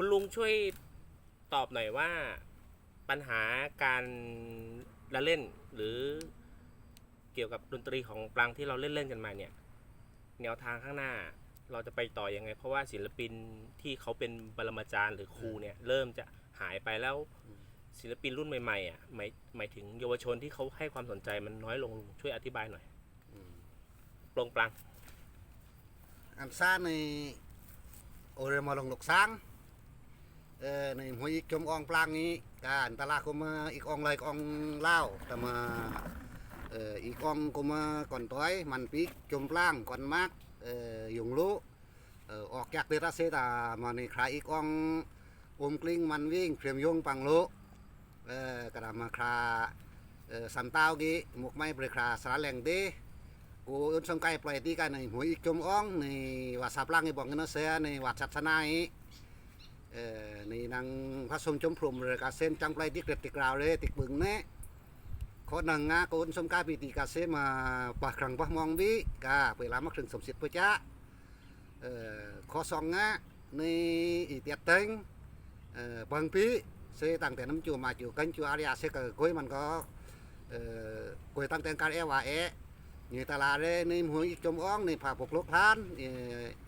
คุณลุงช่วยตอบหน่อยว่าปัญหาการละเล่นหรือเกี่ยวกับดนตรีของปลังที่เราเล่นเล่นๆกันมาเนี่ย แนวทางข้างหน้าเราจะไปต่อยังไง เพราะว่าศิลปินที่เขาเป็นปรมาจารย์หรือครูเนี่ย เริ่มจะหายไปแล้วศิลปินรุ่นใหม่ๆอะหมายหมายถึงเยาวชนที่เขาให้ความสนใจมันน้อยลงลุงช่วยอธิบายหน่อยปลงปลังอันซ่าในโอเรมาลงลูกสัง เออในหัวอีกจมอองปลางนี้การตลาดก็มาอีกอองเลยอองเล่าแต่มาเอออีกอองก็มาก่อนต้อยมันปีกจมปลางก่อนมากเออหยงรู้เออออกจากเดรัสเซตามาในคลาอีกอองอมกลิ้งมันวิ่งเพียมยงปังลเออกระดามาคราเออสันเต้ากี้หมกไม้เปรคราสาแหลงเดกูอุนสงไกปล่อยตีกันในหัวอีกจมอ่องในวัดสับล่างในบอกเงินเสียในวัดชัดชนะอี นี่นางพระสมจมพรมเรือกาเส้นจังปลายติกเร็ดติกราวเลยติกบึงเน่ขอนังงาโกนสงไก่ปีตีกาเสมาปะครังปะมองบีกาเวลามาครึ่งสมสิทธิ์พระจ้าเอ่อขอสองงาในอีเตียเต็งเอ่อบางปีเสตั้งแต่น้ำจูมาจูกันจูอาริยาเสกกล้วยมันก็เอ่อกล้วยตั้งแต่การเอวาเอ như ta là đây nên hướng trong ong nên phá phục lúc than y ta on sekar vi ka se pi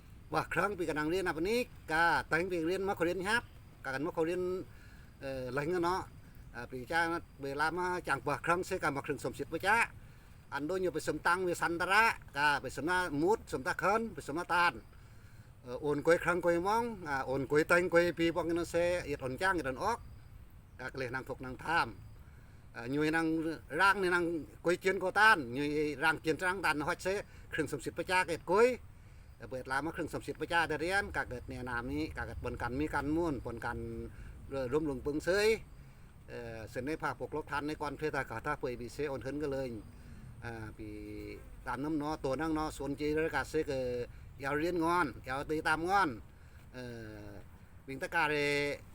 พานังเนาะเอ่อสนามบุกนังน้อยเสีมาภาษาพลังอีกมาจัดจัดมาเกิดน้ำพลังอัดยอยตายรถนี่ตามสักนี่กวังนะเซลหัดตะกบวดเอ๊ภาษาพลังนี่ซะอันรู้ว่าเซข้อหนึ่งอะเซผาปกลกทันก่อนเพลตากาตาเบย Ờ, sân ni và khang bị cái năng liên apa ni ka tang bị liên mà có liên hap ka kan mà có liên lành nó bị cha bị làm mà chẳng và khang sẽ cả mặc rừng sầm xịt với cha anh đôi nhiều bị sầm tăng bị săn tara ka bị sầm na mút sầm ta khơn bị sầm na tan ôn quay khang quay mong ôn quay tang quay pi bong nó sẽ ít ôn trang ít ôn óc ka cái năng thuộc năng tham nhiều năng rang này năng quay chiến cô tan nhiều rang chiến rang tan nó sẽ เครื่องสมสิทธิ์พระเจ้าเกิดกุ้ย เปิดลานมาครื่งสมสิทธิ์พระเจ้าได้เรียนกาเกิดแนวนามนี้กาเกิดปนกันมีการมุ่นปนกันร่วมลงปึงเซยเส้นในภาคปกลกทันในก่อนเพตากาตาเปยบีเซออนเฮินก็เลยปีตามน้ำนอตัวนั่งนอส่วนจีรกาเซกยาวเรียนงอนยาวตีตามงอนวิ่งตะการ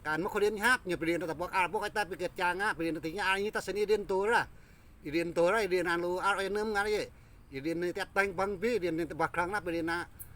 การมะขเรียนฮับเนี่ยไปเรียนแต่บอกอาบอกไอ้ตาไปเกิดจางอะไปเรียนติงอานี้ตัสนีเรียนตัวละเรียนตัวละเรียนอันรู้อะไรเนื้องานนี่เรียนในแต่ตังบางปีเรียนในบักครั้งนับไปเรียนนะ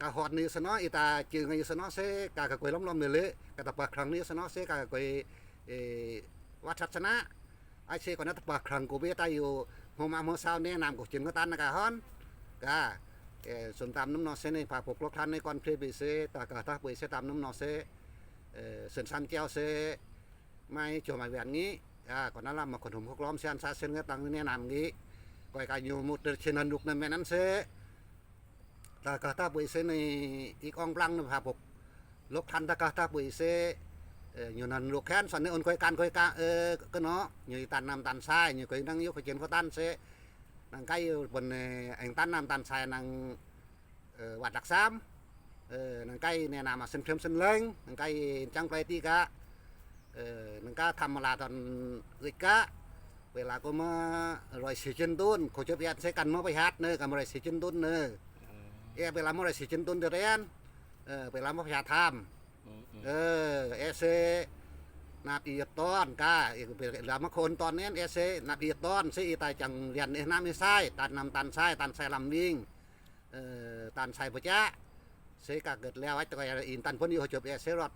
กะหอดนี่สนออีตาจึงอีสนอเซกากะกวยล้มล้มเนี่เลยกะตะปะครั้งนี้สนอเซกากะกวยเอวัดชัชนะไอเซกอนนะตะปะครั้งกูเบียตาอยู่โฮมาโมซาวเนี่ยนามกูจึงก็ตันนะกะฮอนกะเอส่วนตามน้ำนอเซนี่พาพวกลกทันในก่อนเพลบิเซตากะตาปุยเซตามน้ำนอเซเอเส้นสันเก้วเซไม่จมาแบบนี้อ่าก่อนนั้นล่ะมาคนหมพวกล้อมเซียนซาเซนก็ตังเนี่ยนามงี้ก้อยกาอยู่มุดเดินเชนันดุกนั่นแม่นั้นเซ ตากาตาปุยเซในอีกองปลังนะพาพกลกทันตากาตาปุยเซอออยู่นั่นลูกแค้นสันในอนคอยการคอยกาเออก็เนาะอยู่ตันนำตันทรายอยู่คอยนั่งยู่คอยเจนเขาตันเซนั่งใกล้อยู่บนไอ้ตันนำตันทรายนั่งเออวัดดักซ้ำเออนั่งใกล้เนี่ยนามาเส้นเทียมเส้นเล้งนั่งใกล้จังไปตีกะเออนั่งก็ทำมาลาตอนอึดกะเวลาก็มารอยสีจนตุนขาจะไปยัดใช้กันมาไปฮัดเนอกันมารอยสีจนตุนเนอะเอไปลำอะไรสิจินตุนเดเรนเออไปลำพระพยาธรรมเออเอเซนาปีตอนกาเอไปลำมคนตอนนี้เอเซนาปีตอนเซอีตายจังเรียนเอน้ำไม่ใช่ตันนำตันใช่ตันใส่ลำวิ่งเออตันใส่พระเจ้าเซกาเกิดแล้วไอ้ตัวอินตันพ้นอยู่จบเอเซรอด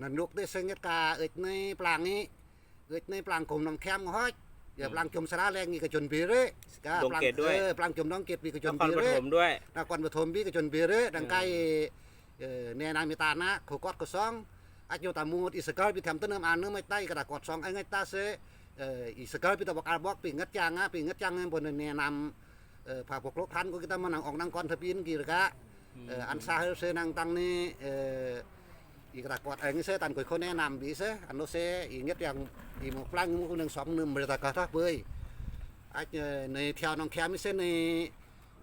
นันลุกได้เซงกาเอ็ดในปลางนี้เอ็ดในปลางกลมน้ำแคมห้อย อย่าปลางจมสระแรงนี่ก็จนปีเร่กาปลางเออปลางจมน้องเกตปีก็จนนครปีปเร่ฐมด้วย นครปฐมพี่ก็จนเบเรดังไกเอ่อแนนามิตานะเขากอดก็ซองอายุตามูดอิสกอลพี่ทำต้นน้ำอ่านเนื้อไม่ใต้กระดาษกอดซองไอ้ไงตาเสเอ่ออีสกอยพิตบอกอาบอกปีงัดจังอะปีงัดจังบนแนะนำเอ่อพาพวกโลกพันก็ kita menang ong nang kon tepin kira ka eh, an sa se nang tang ni eh, i kra kwat ang se tan ko ko ne nam bi se an no se i nhất yang i mo plang mu ko nang som num ber ta ka ta bơi ai ในแถวน้อ งแคมนี่เส้นใน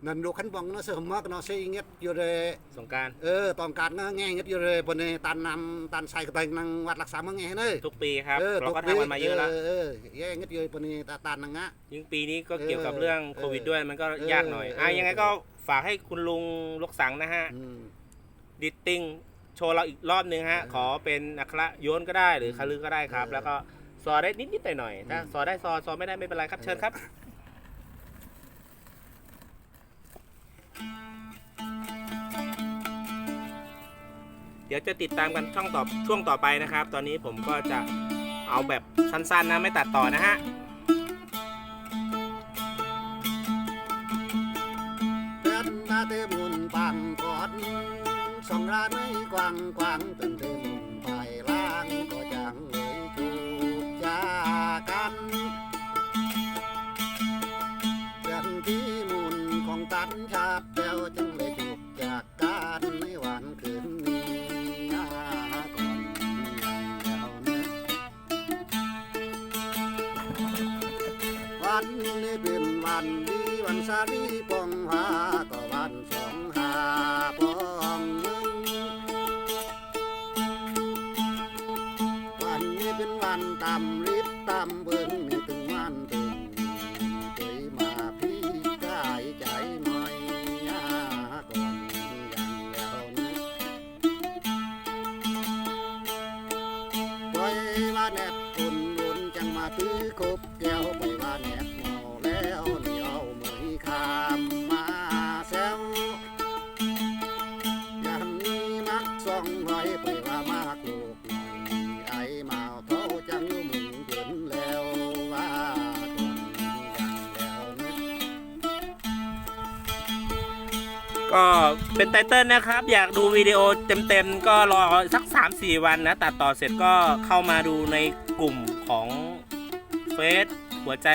นันโลคันบองเนาะเสือมากเนาะเสียเงี้ยอยู่เลยสงกรารเออตอนการเนาะแง่เงี้ยอยู่เลยบนในตันนำตันใส่กระตังนังวัดรักษาเมืองแง่เนยทุกปีครับออเราก็ทำกันมาเยอะแล้วเออเออแง่เงี้ยอยู่บนในตาตันนังอะยิ่งปีนี้ก็เกี่ยวกับเออเรื่องเออโควิดด้วยมันก็เออยากหน่อยเอออะเออยังไงก็ฝากให้คุณลุงลกสังนะฮะอืมดิตติ้งโชว์เราอีกรอบหนึ่งฮะเออขอเป็นอัคระโยนก็ได้หรือมคาลือก็ได้ครับเออแล้วก็ซอได้นิดๆหน่อยๆถ้าอืมซอได้ซอซอไม่ได้ไม่เป็นไรครับเชิญครับเดี๋ยวจะติดตามกันช่องต่อช่วงต่อไปนะครับ ตอนนี้ผมก็จะเอาแบบสั้นๆนะไม่ตัดต่อนะฮะเป็นนาเตมุนปังก่อน สองราในกวางกวางเป็นเต็มไปล่างก็จังเลยจูบจากันเตือนที่มุนของตันชาบแก้วจังเลยจูบจา มาแซวยามนี้มักสองร้อยไปว่ามากลูกหน่อยไอมาเขาจังมึงเกินแล้วว่าตนยังแล้วก็เป็นไตเติ้ลนะครับ อยากดูวิดีโอเต็มๆ ก็รอสัก 3-4 วันนะ ตัดต่อเสร็จก็เข้ามาดูในกลุ่มของเฟซหัวใจ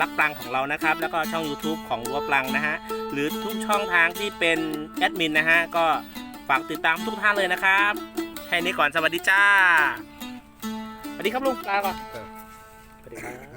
รักปลังของเรานะครับ แล้วก็ช่อง YouTube ของวัวปลังนะฮะ หรือทุกช่องทางที่เป็นแอดมินนะฮะ ก็ฝากติดตามทุกท่านเลยนะครับแค่นี้ก่อนสวัสดีจ้าสวัสดีครับลุงลาก่อนสวัสดีครับ